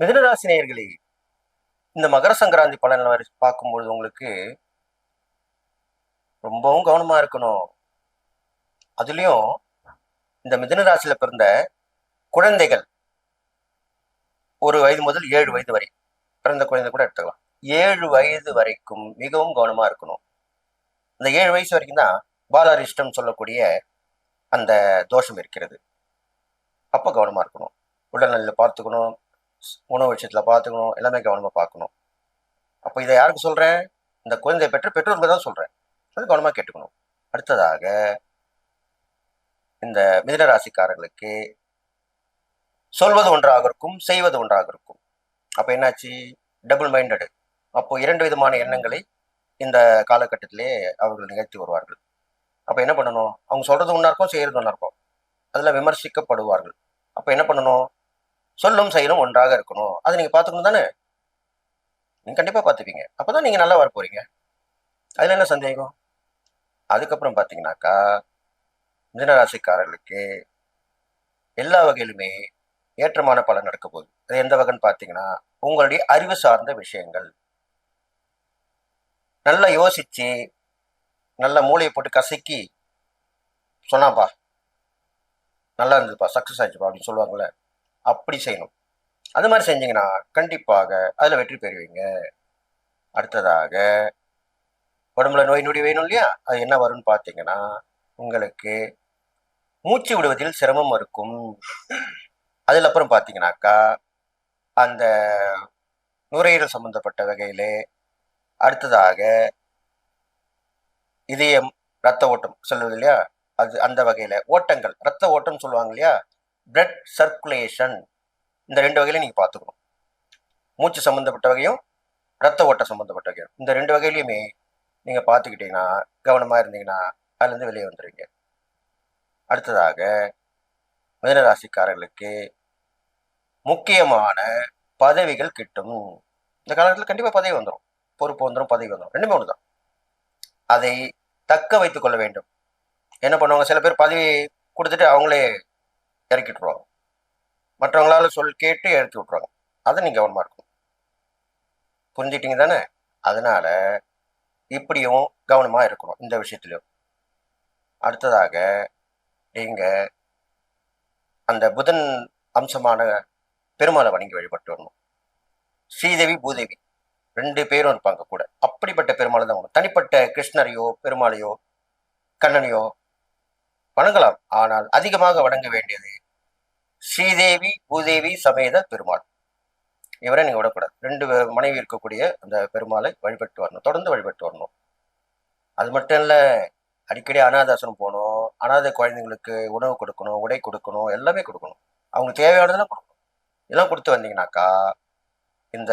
மிதனராசினியர்களே இந்த மகர சங்கராந்தி பலன் வரி- பார்க்கும்பொழுது உங்களுக்கு ரொம்பவும் கவனமா இருக்கணும். அதுலயும் இந்த மிதனராசியில பிறந்த குழந்தைகள் ஒரு வயது முதல் ஏழு வயது வரை பிறந்த குழந்தை கூட எடுத்துக்கலாம். ஏழு வயது வரைக்கும் மிகவும் கவனமா இருக்கணும். இந்த ஏழு வயசு வரைக்கும் தான் பாலாரிஷ்டம் சொல்லக்கூடிய அந்த தோஷம் இருக்கிறது. அப்போ கவனமா இருக்கணும். உடல்நலில் பார்த்துக்கணும். உணவு விஷயத்தில் பார்த்துக்கணும் எல்லாமே கவனமா பார்க்கணும் அப்போ இதை யாருக்கு சொல்றேன்? இந்த குழந்தை பெற்ற பெற்றோருக்கு தான் சொல்றேன். அது கவனமாக கேட்டுக்கணும். அடுத்ததாக இந்த மிதுன ராசிக்காரர்களுக்கு சொல்வது ஒன்றாக இருக்கும் செய்வது ஒன்றாக இருக்கும். அப்போ என்னாச்சு? டபுள் மைண்டடு அப்போ இரண்டு விதமான எண்ணங்களை இந்த காலகட்டத்திலே அவர்கள் நிகழ்த்தி வருவார்கள். அப்போ என்ன பண்ணணும்? அவங்க சொல்றது ஒன்றா இருக்கும் செய்யறது ஒன்றா இருக்கும். அதுல விமர்சிக்கப்படுவார்கள். அப்போ என்ன பண்ணணும்? சொல்லும் செயலும் ஒன்றாக இருக்கணும். அதை நீங்க பாத்துக்கணும் தானே? நீங்க கண்டிப்பா பாத்துப்பீங்க அப்பதான் நீங்க நல்லா வர போகிறீங்க அதுல என்ன சந்தேகம்? அதுக்கப்புறம் பாத்தீங்கன்னாக்கா மிதனராசிக்காரர்களுக்கு எல்லா வகையிலுமே ஏற்றமான பலன் நடக்க போகுது. அது எந்த வகைன்னு பார்த்தீங்கன்னா உங்களுடைய அறிவு சார்ந்த விஷயங்கள். நல்லா யோசிச்சு நல்ல மூளையை போட்டு கசக்கி சொன்னாப்பா நல்லா இருந்ததுப்பா சக்ஸஸ் ஆச்சுப்பா அப்படின்னு சொல்லுவாங்களே அப்படி செய்யணும். அது மாதிரி செஞ்சீங்கன்னா கண்டிப்பாக அதில் வெற்றி பெறுவீங்க. அடுத்ததாக உடம்புல நோய் நொடி வேணும் இல்லையா? அது என்ன வரும்னு பார்த்தீங்கன்னா உங்களுக்கு மூச்சு விடுவதில் சிரமம் இருக்கும். அதில் அப்புறம் பார்த்தீங்கன்னாக்கா அந்த நுரையீரல் சம்பந்தப்பட்ட வகையிலே அடுத்ததாக இதயம் ரத்த ஓட்டம் சொல்லுவது இல்லையா? அது அந்த வகையில் ஓட்டங்கள் ரத்த ஓட்டம் சொல்லுவாங்க இல்லையா? பிளட் சர்க்குலேஷன் இந்த ரெண்டு வகையில நீங்க பார்த்துக்கணும். மூச்சு சம்பந்தப்பட்ட வகையும் ரத்த ஓட்டம் சம்பந்தப்பட்ட வகையும். இந்த ரெண்டு வகையிலையுமே நீங்க பார்த்துக்கிட்டீங்கன்னா கவனமா இருந்தீங்கன்னா அதுல இருந்து வெளியே வந்துடுவீங்க. அடுத்ததாக மிதனராசிக்காரர்களுக்கு முக்கியமான பதவிகள் கிட்டும். இந்த காலகட்டத்தில் கண்டிப்பா பதவி வந்துடும் பொறுப்பு வந்துடும் பதவி வந்துடும் ரெண்டுமே ஒன்று தான் அதை தக்க வைத்துக் கொள்ள வேண்டும். என்ன பண்ணுவாங்க? சில பேர் பதவி கொடுத்துட்டு அவங்களே இறக்கி விட்டுருவாங்க மற்றவங்களால சொல் கேட்டு இறக்கி விட்டுருவாங்க. அதை நீங்க கவனமா இருக்கணும். புரிஞ்சிட்டிங்க தானே? அதனால இப்படியும் கவனமா இருக்கணும் இந்த விஷயத்துலையும் அடுத்ததாக நீங்க அந்த புதன் அம்சமான பெருமாளை வணங்கி வழிபட்டு வரணும். ஸ்ரீதேவி பூதேவி ரெண்டு பேரும் இருப்பாங்க கூட. அப்படிப்பட்ட பெருமாளை தான் வணங்கணும். தனிப்பட்ட கிருஷ்ணரையோ பெருமாளையோ கண்ணனையோ வணங்கலாம். ஆனால் அதிகமாக வணங்க வேண்டியது ஸ்ரீதேவி பூதேவி சமேத பெருமாள். இவரை நீங்க விடக்கூடாது. ரெண்டு மனைவி இருக்கக்கூடிய அந்த பெருமாளை வழிபட்டு வரணும். தொடர்ந்து வழிபட்டு வரணும். அது மட்டும் இல்ல அடிக்கடி அனாதாசனம் போகணும் அனாதை குழந்தைங்களுக்கு உணவு கொடுக்கணும் உடை கொடுக்கணும் எல்லாமே கொடுக்கணும். அவங்களுக்கு தேவையானதெல்லாம் கொடுக்கணும். இதெல்லாம் கொடுத்து வந்தீங்கன்னாக்கா இந்த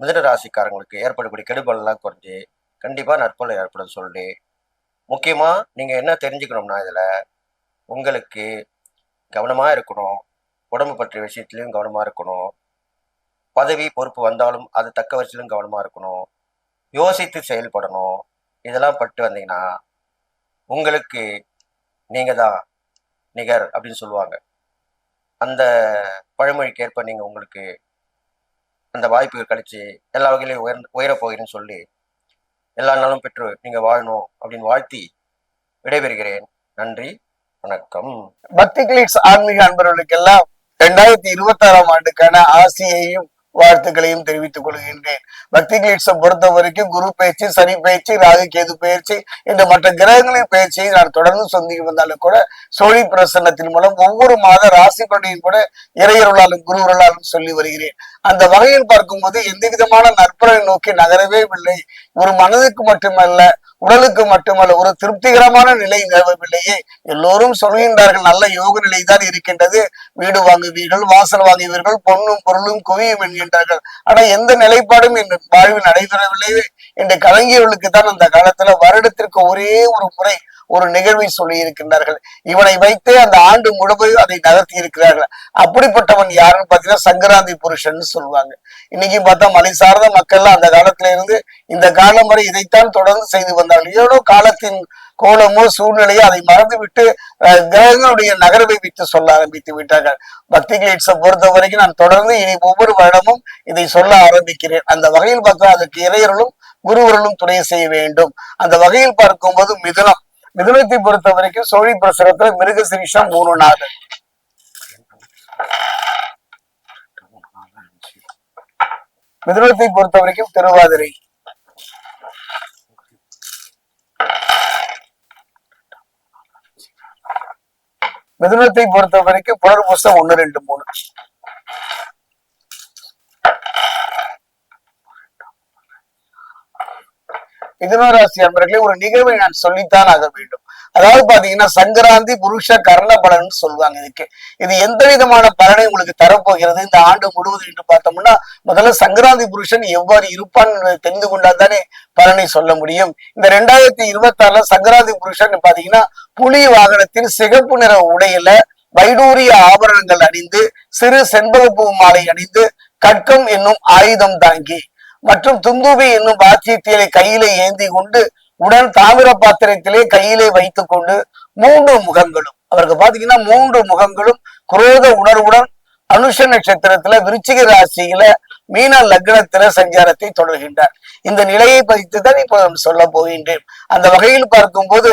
மிதன ராசிக்காரங்களுக்கு ஏற்படக்கூடிய கெடுபலெல்லாம் குறைஞ்சு கண்டிப்பாக நற்பலன் ஏற்படும் சொல்லி முக்கியமாக நீங்கள் என்ன தெரிஞ்சுக்கணும்னா இதில் உங்களுக்கு கவனமாக இருக்கணும். உடம்பு பற்றிய விஷயத்துலையும் கவனமாக இருக்கணும். பதவி பொறுப்பு வந்தாலும் அது தக்க வரிசையிலும் கவனமாக இருக்கணும். யோசித்து செயல்படணும். இதெல்லாம் பட்டு வந்தீங்கன்னா உங்களுக்கு நீங்கள் தான் நிகர் அப்படின்னு சொல்லுவாங்க. அந்த பழமொழிக்கு ஏற்ப நீங்கள் உங்களுக்கு அந்த வாய்ப்புகள் கிடைச்சி எல்லா வகையிலையும் உயர் உயரப் போகிறேன்னு சொல்லி எல்லா நாளும் பெற்று நீங்கள் வாழணும் அப்படின்னு வாழ்த்தி விடைபெறுகிறேன். நன்றி. வணக்கம். பக்தி கிளிக்ஸ் ஆன்மீக அன்பர்களுக்கெல்லாம் இரண்டாயிரத்தி இருபத்தி ஆறாம் ஆண்டுக்கான ஆசையையும் வாழ்த்துக்களையும் தெரிவித்துக் கொள்கின்றேன். பக்தி கிளிக்ஸை பொறுத்த வரைக்கும் குரு பயிற்சி சனி பயிற்சி ராகு கேது பயிற்சி இந்த மற்ற கிரகங்களின் பயிற்சியை நான் தொடர்ந்து சொந்திக்கு வந்தாலும் கூட சோழி பிரசன்னத்தின் மூலம் ஒவ்வொரு மாத ராசி பலனையும் கூட இறையருளாலும் குருவருளாலும் சொல்லி வருகிறேன். அந்த வகையில் பார்க்கும்போது எந்த விதமான நற்பலனை நோக்கி நகரவே இல்லை. ஒரு மனதுக்கு மட்டுமல்ல உடலுக்கு மட்டுமல்ல ஒரு திருப்திகரமான நிலை நிலவவில்லையே. எல்லோரும் சொல்கின்றார்கள் நல்ல யோக நிலை தான் இருக்கின்றது. வீடு வாங்குவீர்கள் வாசல் வாங்குவீர்கள் பொண்ணும் பொருளும் குவியும் என்கின்றார்கள். ஆனா எந்த நிலைப்பாடும் என் வாழ்வில் நடைபெறவில்லையே என்று கலங்கியவர்களுக்கு தான் அந்த காலத்துல வருடத்திற்கு ஒரே ஒரு முறை ஒரு நிகழ்வை சொல்லி இருக்கின்றார்கள். இவனை வைத்தே அந்த ஆண்டு முழுவதும் அதை நகர்த்தி இருக்கிறார்கள். அப்படிப்பட்டவன் யாருன்னு பாத்தீங்கன்னா சங்கராந்தி புருஷன் சொல்லுவாங்க. இன்னைக்கு பார்த்தா மலை சார்ந்த மக்கள்லாம் அந்த காலத்துல இருந்து இந்த காலம் வரை இதைத்தான் தொடர்ந்து செய்து வந்தார்கள் ஏதோ காலத்தின் கோலமோ சூழ்நிலையோ அதை மறந்துவிட்டு கிரகங்களுடைய நகர்வை விட்டு சொல்ல ஆரம்பித்து விட்டார்கள். பக்தி கிளீட்ஸை பொறுத்த வரைக்கும் நான் தொடர்ந்து இனி ஒவ்வொரு வருடமும் இதை சொல்ல ஆரம்பிக்கிறேன். அந்த வகையில் பார்த்தா அதற்கு இறையர்களும் குருவர்களும் துணை செய்ய வேண்டும். அந்த வகையில் பார்க்கும்போது மிதுனம். மிதுனத்தை பொறுத்த வரைக்கும் சோழி பிரசுரத்துல மிருகசிரீஷம் மூணு நாள் மிதுனத்தை பொறுத்த வரைக்கும் திருவாதிரை. மிதுனத்தை பொறுத்த வரைக்கும் புலர் புஸ்தம் ஒண்ணு ரெண்டு மூணு. மிதுனராசி அன்பர்களே ஒரு நிகழ்வை நான் சொல்லித்தான் ஆக வேண்டும். அதாவது பாத்தீங்கன்னா சங்கராந்தி புருஷ கர்ண பலன் சொல்லுவாங்க இதுக்கு. இது எந்த விதமான பலனை உங்களுக்கு தரப்போகிறது இந்த ஆண்டு முழுவதும் என்று பார்த்தோம்னா முதல்ல சங்கராந்தி புருஷன் எவ்வாறு இருப்பான் என்பதை தெரிந்து கொண்டால் தானே பலனை சொல்ல முடியும். இந்த ரெண்டாயிரத்தி இருபத்தி ஆறுல சங்கராந்தி புருஷன் பாத்தீங்கன்னா புலி வாகனத்தில் சிகப்பு நிற உடையில வைடூரிய ஆபரணங்கள் அணிந்து சிறு செண்பகப்பூ மாலை அணிந்து கட்கம் என்னும் ஆயுதம் தாங்கி மற்றும் துந்துபி என்னும் வாத்தியத்திலே கையில ஏந்தி கொண்டு உடன் தாமிர பாத்திரத்திலே கையிலே வைத்துக் கொண்டு மூன்று முகங்களும் அவருக்கு பாத்தீங்கன்னா மூன்று முகங்களும் குரோத உணர்வுடன் அனுஷ நட்சத்திரத்துல விருச்சிக ராசியில மீன லக்னத்தில சஞ்சாரத்தை தொடர்கின்றார். இந்த நிலையை பதித்து தான் இப்போ சொல்ல போகின்றேன். அந்த வகையில் பார்க்கும்போது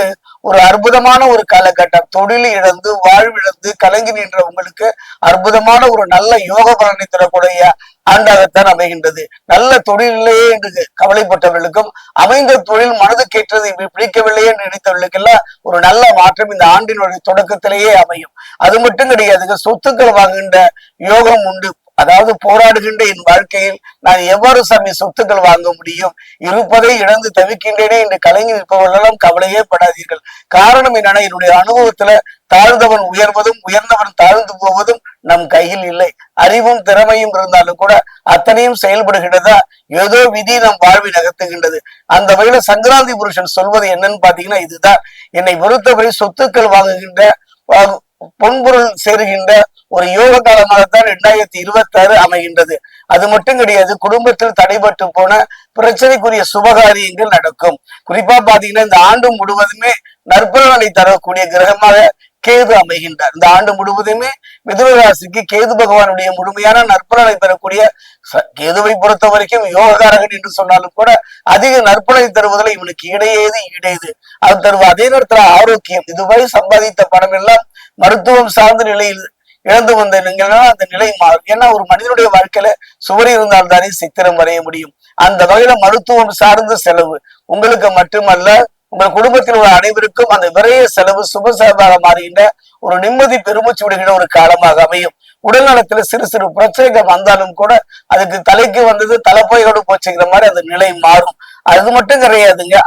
ஒரு அற்புதமான ஒரு காலகட்டம். தொழில் இழந்து வாழ்விழந்து கலங்கி நின்ற உங்களுக்கு அற்புதமான ஒரு நல்ல யோக பலனை தரக்கூடிய ஆண்டாகத்தான் அமைகின்றது. நல்ல தொழிலிலேயே என்று கவலைப்பட்டவர்களுக்கும் அமைந்த தொழில் மனதுக்கேற்றது இப்படி பிடிக்கவில்லையே என்று நினைத்தவர்களுக்கெல்லாம் ஒரு நல்ல மாற்றம் இந்த ஆண்டினுடைய தொடக்கத்திலேயே அமையும். அது மட்டும் கிடையாதுங்க சொத்துக்கள் வாங்குகின்ற யோகம் உண்டு. அதாவது போராடுகின்ற என் வாழ்க்கையில் நான் எவ்வாறு சாமி சொத்துக்கள் வாங்க முடியும்? இருப்பதை இழந்து தவிக்கின்றேனே என்று கலங்கி நிற்பவர்களெல்லாம் கவலையே படாதீர்கள். காரணம் என்னன்னா என்னுடைய அனுபவத்துல தாழ்ந்தவன் உயர்வதும் உயர்ந்தவன் தாழ்ந்து போவதும் நம் கையில் இல்லை. அறிவும் திறமையும் இருந்தாலும் கூட அத்தனையும் செயல்படுகின்றதா ஏதோ விதி நம் வாழ்வை நகர்த்துகின்றது அந்த வகையில சங்கராந்தி புருஷன் சொல்வது என்னன்னு பாத்தீங்கன்னா இதுதான். என்னை பொறுத்தவரை சொத்துக்கள் வாங்குகின்ற பொன்பொருள் சேருகின்ற ஒரு யோக காலமாகத்தான் இரண்டாயிரத்தி இருபத்தி ஆறு அமைகின்றது. அது மட்டும் கிடையாது குடும்பத்தில் தடைபட்டு போன பிரச்சனைக்குரிய சுபகாரியங்கள் நடக்கும். குறிப்பா பாத்தீங்கன்னா இந்த ஆண்டு முழுவதுமே நற்பலனை தரக்கூடிய கிரகமாக கேது அமைகின்றார். இந்த ஆண்டு முழுவதுமே மிதுன ராசிக்கு கேது பகவானுடைய முழுமையான நற்பலனை பெறக்கூடிய கேதுவை பொறுத்த வரைக்கும் யோககாரகன் என்று சொன்னாலும் கூட அதிக நற்பலனை தருவதில் இவனுக்கு இடையேது இடையது. அது தருவ அதே நேரத்துல ஆரோக்கியம் இதுவரை சம்பாதித்த பணம் எல்லாம் மருத்துவம் சார்ந்த நிலையில் இழந்து வந்த நீங்கள் அந்த நிலை மாறும். ஏன்னா ஒரு மனிதனுடைய வாழ்க்கையில சுவர் இருந்தால் தானே சித்திரம் வரைய முடியும். அந்த வகையில மருத்துவம் சார்ந்த செலவு உங்களுக்கு மட்டுமல்ல உங்கள் குடும்பத்தில் உள்ள அனைவருக்கும் அந்த விரைய செலவு சுப செலவாக மாறுகின்ற ஒரு நிம்மதி பெருமூச்சு விடுகின்ற ஒரு காலமாக அமையும். உடல் நலத்துல சிறு சிறு பிரச்சனைகள் வந்தாலும் கூட அதுக்கு தலைக்கு வந்தது தலைப்பையோடு போச்சுங்கிற மாதிரி அந்த நிலை மாறும். அது மட்டும் கிடையாதுங்க.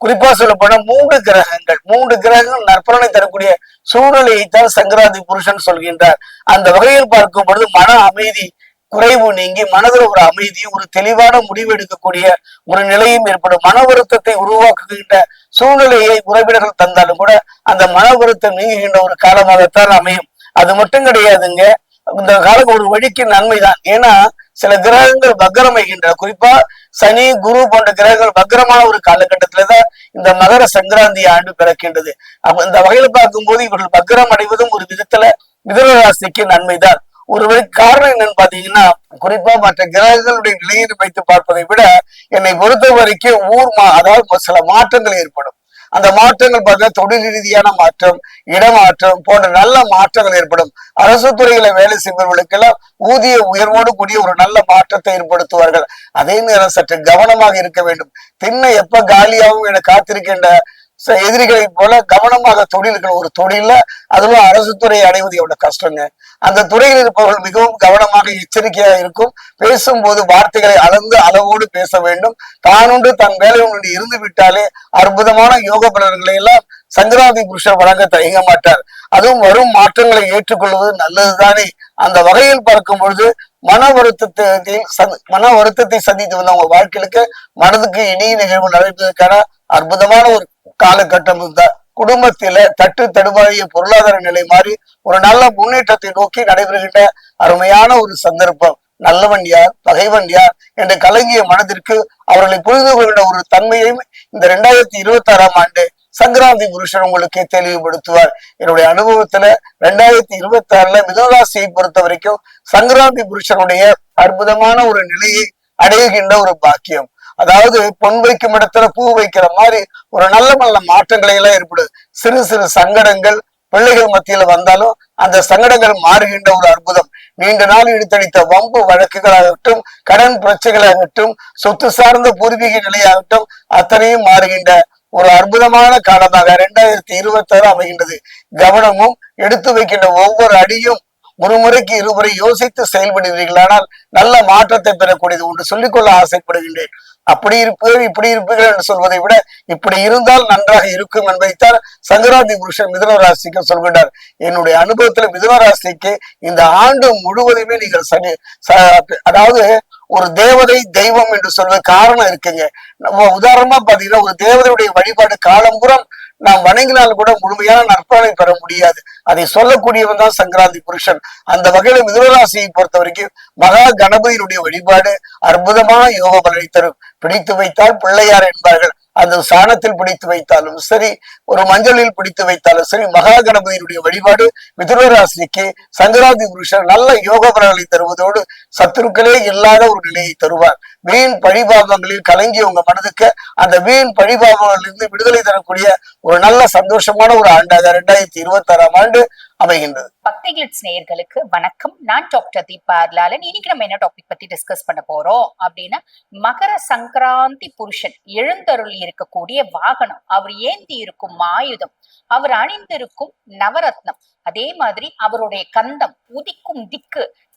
குறிப்பா சொல்ல போனா மூன்று கிரகங்கள் மூன்று கிரகங்கள் நற்பலனை தரக்கூடிய சூழ்நிலையைத்தான் சங்கராந்தி புருஷன் சொல்கின்றார். அந்த வகையில் பார்க்கும் பொழுது மன அமைதி குறைவு நீங்கி மனதில் ஒரு அமைதி ஒரு தெளிவான முடிவு எடுக்கக்கூடிய ஒரு நிலையும் ஏற்படும். மன வருத்தத்தை உருவாக்குகின்ற சூழ்நிலையை உறவினர்கள் தந்தாலும் கூட அந்த மன வருத்தம் நீங்குகின்ற ஒரு காலமாகத்தான் அமையும். அது மட்டும் கிடையாதுங்க. இந்த காலம் ஒரு வழிக்கு நன்மைதான். ஏன்னா சில கிரகங்கள் வக்கரமைகின்ற குறிப்பா சனி குரு போன்ற கிரகங்கள் வக்கரமான ஒரு காலகட்டத்துலதான் இந்த மகர சங்கராந்தி ஆண்டு பிறக்கின்றது. அப்ப இந்த வகையில பார்க்கும்போது இவர்கள் வக்கரம் அடைவதும் ஒரு விதத்துல மிதுன ராசிக்கு நன்மைதான். ஒருவரை காரணம் என்னன்னு பாத்தீங்கன்னா குறிப்பா மற்ற கிரகங்களுடைய நிலையை வைத்து பார்ப்பதை விட என்னை பொறுத்த வரைக்கும் ஊர் மா அதாவது சில மாற்றங்கள் ஏற்படும். அந்த மாற்றங்கள் பார்த்தா தொழில் ரீதியான மாற்றம் இடமாற்றம் போன்ற நல்ல மாற்றங்கள் ஏற்படும். அரசு துறையில வேலை செய்பவர்களுக்கெல்லாம் ஊதிய உயர்வோடு கூடிய ஒரு நல்ல மாற்றத்தை ஏற்படுத்துவார்கள். அதே நேரம் சற்று கவனமாக இருக்க வேண்டும். திண்ணை எப்ப காலியாகும் என காத்திருக்கின்ற எதிரிகளை எதிரிகளைப் போல கவனமாக தொழில்கள் ஒரு தொழில அதுவும் அரசு துறையை அடைவது எவ்வளவு கஷ்டங்க. அந்த துறையில் இருப்பவர்கள் மிகவும் கவனமாக எச்சரிக்கையாக இருக்கும். பேசும்போது வார்த்தைகளை அளந்து அளவோடு பேச வேண்டும். தானுண்டு தன் வேலை ஒன்று இருந்து விட்டாலே அற்புதமான யோக பலன்களை எல்லாம் சங்கராதி புருஷர் வழங்க தயங்க மாட்டார். அதுவும் வரும் மாற்றங்களை ஏற்றுக்கொள்வது நல்லதுதானே. அந்த வகையில் பார்க்கும் பொழுது மன வருத்தத்தை சந்தி- மன வருத்தத்தை சந்தித்து வந்த அவங்க வாழ்க்கைக்கு மனதுக்கு இனிய நிகழ்வு நடப்பதற்கான அற்புதமான ஒரு காலகட்டம் தான் குடும்பத்தில தட்டு தடுமாறிய பொருளாதார நிலை மாறி ஒரு நல்ல முன்னேற்றத்தை நோக்கி நடைபெறுகின்ற அருமையான ஒரு சந்தர்ப்பம். நல்லவன் யார்? பகைவன் யார்? என்று கலங்கிய மனதிற்கு அவர்களை புரிந்து கொள்கின்ற ஒரு தன்மையை இந்த ரெண்டாயிரத்தி இருபத்தி ஆறாம் ஆண்டு சங்கராந்தி புருஷன் உங்களுக்கு தெளிவுபடுத்துவார். என்னுடைய அனுபவத்துல ரெண்டாயிரத்தி இருபத்தி ஆறுல மிதனராசியை பொறுத்த வரைக்கும் சங்கராந்தி புருஷனுடைய அற்புதமான ஒரு நிலையை அடைகின்ற ஒரு பாக்கியம். அதாவது பொன் வைக்கும் இடத்துல பூ வைக்கிற மாதிரி ஒரு நல்ல நல்ல மாற்றங்களை எல்லாம் ஏற்படுது. சிறு சிறு சங்கடங்கள் பிள்ளைகள் மத்தியில வந்தாலும் அந்த சங்கடங்கள் மாறுகின்ற ஒரு அற்புதம். நீண்ட நாள் இழுத்தடித்த வம்பு வழக்குகளாகட்டும் கடன் பிரச்சனைகளாகட்டும் சொத்து சார்ந்த பூர்வீக நிலையாகட்டும் அத்தனையும் மாறுகின்ற ஒரு அற்புதமான காலமாக இரண்டாயிரத்தி இருபத்தி ஆறு அமைகின்றது. கவனமும் எடுத்து வைக்கின்ற ஒவ்வொரு அடியும் முறைக்கு இருமுறை யோசித்து செயல்படுவீர்களானால் நல்ல மாற்றத்தை பெறக்கூடியது ஒன்று சொல்லிக்கொள்ள ஆசைப்படுகின்றேன். அப்படி இருப்பீர்கள் இப்படி இருப்பீர்கள் என்று சொல்வதை விட இப்படி இருந்தால் நன்றாக இருக்கும் என்பதைத்தான் சங்கராந்தி புருஷன் மிதுன ராசிக்கு சொல்கின்றார். என்னுடைய அனுபவத்துல மிதுன ராசிக்கு இந்த ஆண்டு முழுவதுமே நீங்கள் சனி அதாவது ஒரு தேவதை தெய்வம் என்று சொல்வது காரணம் இருக்குங்க. நம்ம உதாரணமா பாத்தீங்கன்னா ஒரு தேவதையுடைய வழிபாடு காலம்புறம் நாம் வணங்கினால் கூட முழுமையான நற்பலனை பெற முடியாது. அதை சொல்லக்கூடியவன் தான் சங்கராந்தி புருஷன். அந்த வகையில மிதுனராசியை பொறுத்த வரைக்கும் மகா கணபதியினுடைய வழிபாடு அற்புதமான யோக பலனை தரும். பிடித்து வைத்தால் பிள்ளையார் என்பார்கள். அந்த சாணத்தில் பிடித்து வைத்தாலும் சரி ஒரு மஞ்சளில் பிடித்து வைத்தாலும் சரி மகா கணபதியினுடைய வழிபாடு மிதுன சங்கராதி புருஷர் புருஷன் நல்ல யோக பலன்களை தருவதோடு சத்துருக்களே இல்லாத ஒரு நிலையை தருவார். வீண் பழிபாவங்களில் கலங்கி உங்க மனதுக்கு அந்த வீண் பழிபாவங்களிலிருந்து விடுதலை தரக்கூடிய ஒரு நல்ல சந்தோஷமான ஒரு ஆண்டாக இரண்டாயிரத்தி இருபத்தி ஆறாம் ஆண்டு அமைகின்றது பக்தி கிளிட்ஸ் நேயர்களுக்கு வணக்கம். நான் டாக்டர் தீபா அர்லாலன். இன்னைக்கு நம்ம என்ன டாபிக் பத்தி டிஸ்கஸ் பண்ண போறோம் அப்படின்னா மகர சங்கராந்தி புருஷன் எழுந்தருள் இருக்கக்கூடிய வாகனம். அவர் ஏந்தி இருக்கும் ஆயுதம் அவர் அணிந்திருக்கும் நவரத்னம். அதே மாதிரி அவருடைய கந்தம் உதிக்கும் திக்கு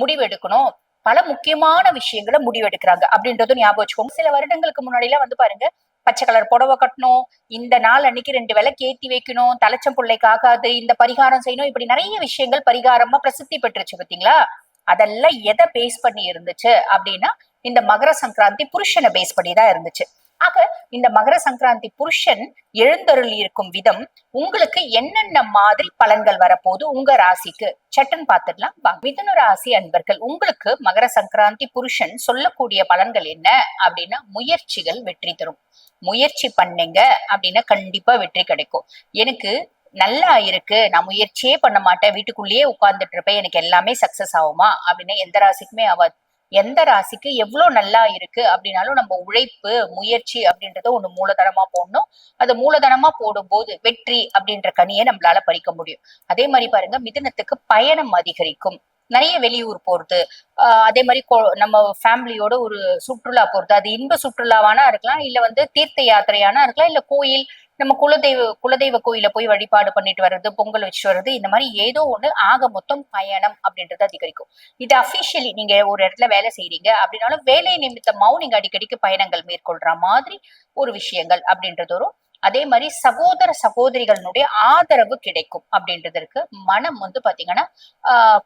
முடிவெடுக்கணும். பல முக்கியமான விஷயங்களை முடிவெடுக்கிறாங்க அப்படின்றதும் ஞாபகம் வச்சுக்கோங்க. சில வருடங்களுக்கு முன்னாடி எல்லாம் வந்து பாருங்க பச்சை கலர் புடவை கட்டணும் இந்த நாள் அன்னைக்கு ரெண்டு வேலை கேத்தி வைக்கணும் தலைச்சம் பிள்ளைக்கு ஆகாது இந்த பரிகாரம் செய்யணும் இப்படி நிறைய விஷயங்கள் பரிகாரமா பிரசித்தி பெற்றுச்சு பாத்தீங்களா? அதெல்லாம் எதை பேஸ் பண்ணி இருந்துச்சு அப்படின்னா இந்த மகர சங்கராந்தி புருஷனை பேஸ் பண்ணி தான் இருந்துச்சு. ஆக இந்த மகர சங்கராந்தி புருஷன் எழுந்தருள் இருக்கும் விதம் உங்களுக்கு என்னென்ன மாதிரி பலன்கள் வரப்போகுது உங்க ராசிக்கு? சட்டன் பார்த்துடலாம். மிதுன ராசி அன்பர்கள் உங்களுக்கு மகர சங்கராந்தி புருஷன் சொல்லக்கூடிய பலன்கள் என்ன அப்படின்னா முயற்சிகள் வெற்றி தரும். முயற்சி பண்ணீங்க அப்படின்னா கண்டிப்பா வெற்றி கிடைக்கும். எனக்கு நல்லா இருக்கு நான் முயற்சியே பண்ண மாட்டேன் வீட்டுக்குள்ளேயே உட்கார்ந்துட்டு இருப்பேன் எனக்கு எல்லாமே சக்சஸ் ஆகுமா? அப்படின்னா எந்த ராசிக்குமே ஆகாது எந்த ராசிக்கு எவ்வளவு நல்லா இருக்கு அப்படின்னாலும் நம்ம உழைப்பு முயற்சி அப்படின்றத ஒண்ணு மூலதனமா போடணும். அது மூலதனமா போடும்போது வெற்றி அப்படின்ற கனியை நம்மளால பறிக்க முடியும். அதே மாதிரி பாருங்க மிதனத்துக்கு பயணம் அதிகரிக்கும். நிறைய வெளியூர் போறது ஆஹ் அதே மாதிரி நம்ம ஃபேமிலியோட ஒரு சுற்றுலா போறது அது இன்ப சுற்றுலாவானா இருக்கலாம் இல்ல வந்து தீர்த்த யாத்திரையானா இருக்கலாம் இல்ல கோயில் நம்ம குலதெய்வ குலதெய்வ கோயில போய் வழிபாடு பண்ணிட்டு வர்றது பொங்கல் வச்சுட்டு வர்றது இந்த மாதிரி ஏதோ ஒண்ணு ஆக மொத்தம் பயணம் அப்படின்றது அதிகரிக்கும். இது அபிஷியலி நீங்க ஒரு இடத்துல வேலை செய்யறீங்க அப்படின்னாலும் வேலை நிமித்தமாவும் நீங்க அடிக்கடிக்கு பயணங்கள் மேற்கொள்ற மாதிரி ஒரு விஷயங்கள் அப்படின்றது வரும் அதே மாதிரி சகோதர சகோதரிகளினுடைய ஆதரவு கிடைக்கும் அப்படின்றது இருக்கு. மனம் வந்து பாத்தீங்கன்னா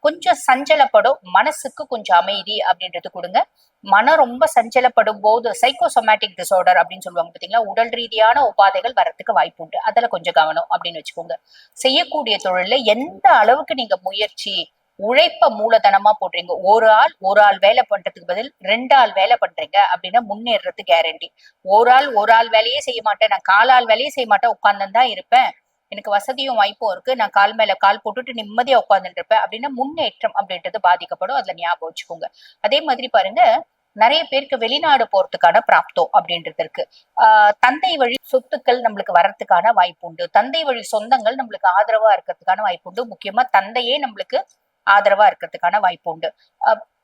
கொஞ்சம் சஞ்சலப்படும். மனசுக்கு கொஞ்சம் அமைதி அப்படின்றது கொடுங்க. மனம் ரொம்ப சஞ்சலப்படும் போது சைக்கோசோமேட்டிக் டிசார்டர் அப்படின்னு சொல்லுவாங்க பாத்தீங்களா? உடல் ரீதியான உபாதைகள் வரத்துக்கு வாய்ப்பு உண்டு. அதுல கொஞ்சம் கவனம் அப்படின்னு வச்சுக்கோங்க. செய்யக்கூடிய தொழில எந்த அளவுக்கு நீங்க முயற்சி உழைப்ப மூலதனமா போடுறீங்க. ஒரு ஆள் ஒரு ஆள் வேலை பண்றதுக்கு பதில் ரெண்டு ஆள் வேலை பண்றீங்க அப்படின்னா முன்னேறது கேரண்டி ஒரு ஆள் ஒரு ஆள் வேலையே செய்ய மாட்டேன். நான் கால் ஆள் வேலையே செய்ய மாட்டேன். உட்கார்ந்து தான் இருப்பேன். எனக்கு வசதியும் வாய்ப்பும் இருக்கு. நான் கால் மேல கால் போட்டுட்டு நிம்மதியா உட்கார்ந்துட்டு இருப்பேன். அப்படின்னா முன்னேற்றம் அப்படின்றது பாதிக்கப்படும். அதுல ஞாபகம் வச்சுக்கோங்க. அதே மாதிரி பாருங்க. நிறைய பேருக்கு வெளிநாடு போறதுக்கான பிராப்தம் அப்படின்றது இருக்கு. ஆஹ் தந்தை வழி சொத்துக்கள் நம்மளுக்கு வர்றதுக்கான வாய்ப்பு உண்டு. தந்தை வழி சொந்தங்கள் நம்மளுக்கு ஆதரவா இருக்கிறதுக்கான வாய்ப்பு உண்டு. முக்கியமா தந்தையே நம்மளுக்கு ஆதரவா இருக்கிறதுக்கான வாய்ப்பு உண்டு.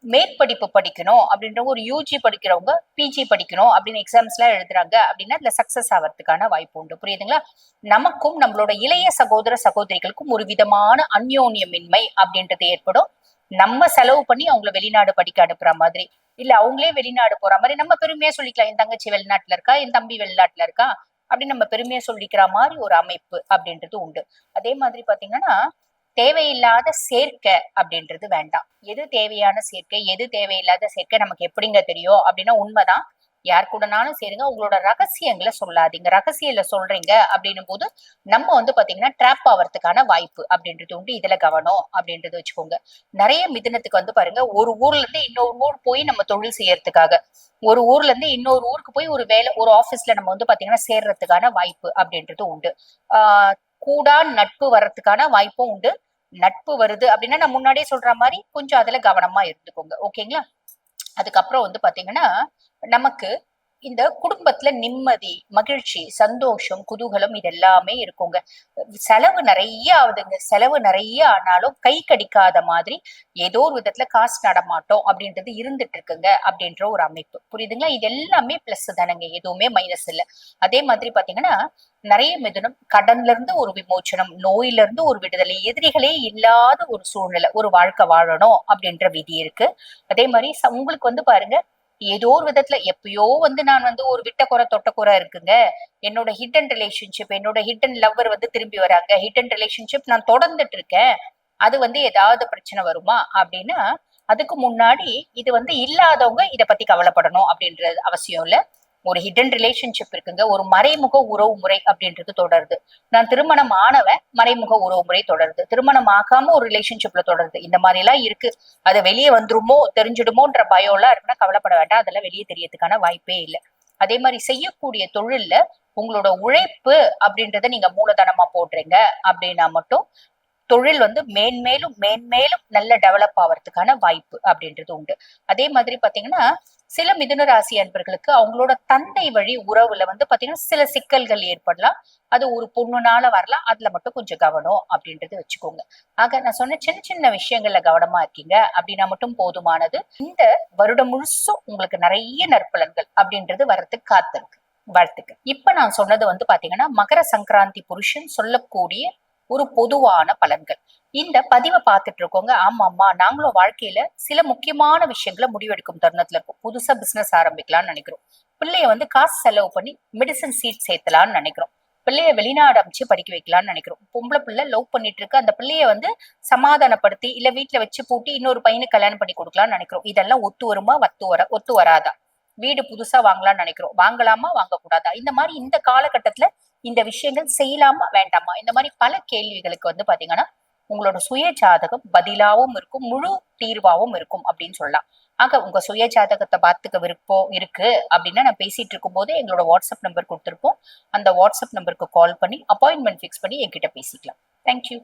மேற்படிப்பு படிக்கணும் அப்படின்ற ஒரு யூஜி படிக்கிறவங்க பிஜி படிக்கணும் அப்படின்னு எக்ஸாம்ஸ் எல்லாம் எழுதுறாங்க அப்படின்னா அதுல சக்சஸ் ஆகிறதுக்கான வாய்ப்பு உண்டு. புரியுதுங்களா? நமக்கும் நம்மளோட இளைய சகோதர சகோதரிகளுக்கும் ஒரு விதமான அந்யோன்யமின்மை அப்படின்றது ஏற்படும். நம்ம செலவு பண்ணி அவங்கள வெளிநாடு படிக்க அனுப்புற மாதிரி. இல்ல அவங்களே வெளிநாடு போற மாதிரி நம்ம பெருமையா சொல்லிக்கலாம். என் தங்கச்சி வெளிநாட்டுல இருக்கா? என் தம்பி வெளிநாட்டுல இருக்கா? அப்படின்னு நம்ம பெருமையா சொல்லிக்கிற மாதிரி ஒரு அமைப்பு அப்படின்றது உண்டு. அதே மாதிரி பாத்தீங்கன்னா தேவையில்லாத சேர்க்கை அப்படின்றது வேண்டாம். எது தேவையான சேர்க்கை எது தேவையில்லாத சேர்க்கை நமக்கு எப்படிங்க தெரியும்? அப்படின்னா உண்மைதான். யார் கூடனாலும் சேருங்க. உங்களோட ரகசியங்களை சொல்லாதீங்க. ரகசியல சொல்றீங்க அப்படின்னும் போது நம்ம வந்து பாத்தீங்கன்னா ட்ராப் ஆகிறதுக்கான வாய்ப்பு அப்படின்றது உண்டு. இதுல கவனம் அப்படின்றது வச்சுக்கோங்க. நிறைய மிதினத்துக்கு வந்து பாருங்க. ஒரு ஊர்ல இருந்து இன்னொரு ஊர் போய் நம்ம தொழில் செய்யறதுக்காக ஒரு ஊர்ல இருந்து இன்னொரு ஊருக்கு போய் ஒரு வேலை ஒரு ஆபீஸ்ல நம்ம வந்து பாத்தீங்கன்னா சேர்றதுக்கான வாய்ப்பு அப்படின்றது உண்டு. ஆஹ் கூடா நட்பு வர்றதுக்கான வாய்ப்பும் உண்டு. நட்பு வருது அப்படின்னா நான் முன்னாடியே சொல்ற மாதிரி கொஞ்சம் அதுல கவனமா இருந்துக்கோங்க. ஓகேங்களா? அதுக்கப்புறம் வந்து பாத்தீங்கன்னா நமக்கு இந்த குடும்பத்துல நிம்மதி மகிழ்ச்சி சந்தோஷம் குதூகலம் இது எல்லாமே இருக்குங்க. செலவு நிறைய ஆகுதுங்க. செலவு நிறைய ஆனாலும் கை கடிக்காத மாதிரி ஏதோ ஒரு விதத்துல காசு நடமாட்டோம் அப்படின்றது இருந்துட்டு இருக்குங்க அப்படின்ற ஒரு அமைப்பு. புரியுதுங்களா? இது எல்லாமே பிளஸ் தானங்க. எதுவுமே மைனஸ் இல்லை. அதே மாதிரி பாத்தீங்கன்னா நிறைய மிதுனம் கடன்ல இருந்து ஒரு விமோச்சனம் நோயில இருந்து ஒரு விடுதலை எதிரிகளே இல்லாத ஒரு சூழ்நிலை ஒரு வாழ்க்கை வாழணும் அப்படின்ற விதி இருக்கு. அதே மாதிரி உங்களுக்கு வந்து பாருங்க ஏதோ ஒரு விதத்துல எப்பயோ வந்து நான் வந்து ஒரு விட்ட குறை தொட்ட குறை இருக்குங்க. என்னோட ஹிடன் ரிலேஷன்ஷிப் என்னோட ஹிட்டன் லவ்வர் வந்து திரும்பி வராங்க. ஹிடன் ரிலேஷன்ஷிப் நான் தொடர்ந்துட்டு இருக்கேன். அது வந்து ஏதாவது பிரச்சனை வருமா? அப்படின்னா அதுக்கு முன்னாடி இது வந்து இல்லாதவங்க இத பத்தி கவலைப்படணும் அப்படின்றது அவசியம் இல்லை. ஒரு ஹிடன் ரிலேஷன்ஷிப் இருக்குங்க. ஒரு மறைமுக உறவு முறை அப்படின்றது தொடருது. நான் திருமணம் ஆனவன் மறைமுக உறவு முறை தொடருது. திருமணம் ஆகாம ஒரு ரிலேஷன்ஷிப்ல தொடருது. இந்த மாதிரி எல்லாம் இருக்கு. அது வெளியே வந்துருமோ தெரிஞ்சிடுமோன்ற பயம் எல்லாம் இருக்குன்னா கவலைப்பட வேண்டாம். அதெல்லாம் வெளியே தெரியறதுக்கான வாய்ப்பே இல்லை. அதே மாதிரி செய்யக்கூடிய தொழில்ல உங்களோட உழைப்பு அப்படின்றத நீங்க மூலதனமா போடுறீங்க அப்படின்னா மட்டும் தொழில் வந்து மேன்மேலும் மேன்மேலும் நல்ல டெவலப் ஆவறதுக்கான வாய்ப்பு அப்படின்றது உண்டு. அதே மாதிரி பாத்தீங்கன்னா சில மிதுன ராசி அன்பர்களுக்கு அவங்களோட தந்தை வழி உறவுல வந்து பாத்தீங்கன்னா சில சிக்கல்கள் ஏற்படலாம். அது ஒரு பொண்ணுனால வரலாம். அதுல மட்டும் கொஞ்சம் கவனம் அப்படின்றது வச்சுக்கோங்க. ஆக நான் சொன்ன சின்ன சின்ன விஷயங்கள்ல கவனமா இருக்கீங்க. அப்படின்னா மட்டும் போதுமானது. இந்த வருடம் முழுசும் உங்களுக்கு நிறைய நற்பலன்கள் அப்படின்றது வரத்துக்கு காத்திருக்கு. வாழ்த்துக்கு இப்ப நான் சொன்னது வந்து பாத்தீங்கன்னா மகர சங்கராந்தி புருஷன் சொல்லக்கூடிய ஒரு பொதுவான பலன்கள். இந்த பதிவை பார்த்துட்டு இருக்கோங்க. ஆமா ஆமா நாங்களும் வாழ்க்கையில சில முக்கியமான விஷயங்களை முடிவெடுக்கும் தருணத்துல இருக்கோம். புதுசா பிசினஸ் ஆரம்பிக்கலாம்னு நினைக்கிறோம். பிள்ளைய வந்து காசு செலவு பண்ணி மெடிசன் சீட் சேர்த்தலாம்னு நினைக்கிறோம். பிள்ளைய வெளிநாடு அமைச்சு படிக்க வைக்கலாம்னு நினைக்கிறோம். பொம்பளை பிள்ளை லவ் பண்ணிட்டு இருக்கு. அந்த பிள்ளைய வந்து சமாதானப்படுத்தி இல்ல வீட்டுல வச்சு பூட்டி இன்னொரு பையனுக்கு கல்யாணம் பண்ணி கொடுக்கலாம்னு நினைக்கிறோம். இதெல்லாம் ஒத்து வருமா ஒத்து வர ஒத்து வராதா? வீடு புதுசா வாங்கலாம்னு நினைக்கிறோம். வாங்கலாமா வாங்கக்கூடாதா? இந்த மாதிரி இந்த காலகட்டத்துல இந்த விஷயங்கள் செய்யலாமா வேண்டாமா? இந்த மாதிரி பல கேள்விகளுக்கு வந்து பாத்தீங்கன்னா உங்களோட சுய ஜாதகம் பதிலாவும் இருக்கும் முழு தீர்வாவும் இருக்கும் அப்படின்னு சொல்லலாம். ஆக உங்க சுய ஜாதகத்தை பார்த்துக்க விருப்பம் இருக்கு அப்படின்னா நான் பேசிட்டு இருக்கும்போது எங்களோட வாட்ஸ்அப் நம்பர் கொடுத்துருப்போம். அந்த வாட்ஸ்அப் நம்பருக்கு கால் பண்ணி அப்பாயின்மெண்ட் ஃபிக்ஸ் பண்ணி என்கிட்ட பேசிக்கலாம். தேங்க்யூ